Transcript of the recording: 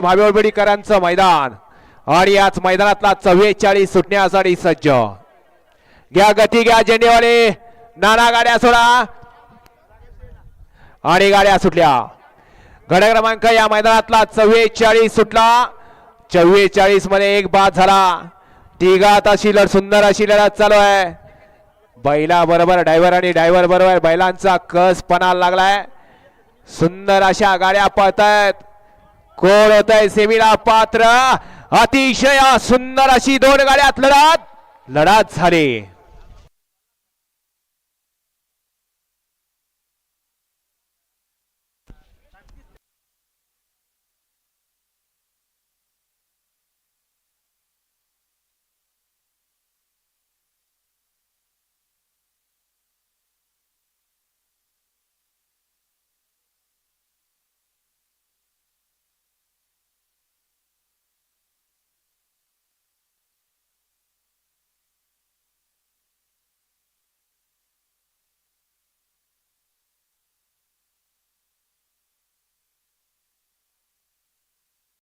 भावेळबेडीकरांचं मैदान. आणि याच मैदानातला चव्वेचाळीस सुटण्यासाठी सज्ज. घ्या गती घ्या झेंडेवाले नाना गाड्या सोडा. आणि गाड्या सुटल्या. गड क्रमांक या मैदानातला चव्वेचाळीस सुटला. चव्वेचाळीसमध्ये एक बाद झाला. तिघात अशी लढ सुंदर अशी लढत चालू आहे. बैला बरोबर ड्रायव्हर आणि ड्रायव्हर बरोबर. बैलांचा कस पणाला लागलाय. सुंदर अशा गाड्या पळतायत. कोण होत आहे सेमीला पात्र. अतिशय सुंदर अशी दोन गाड्यात लढत. लढत झाली.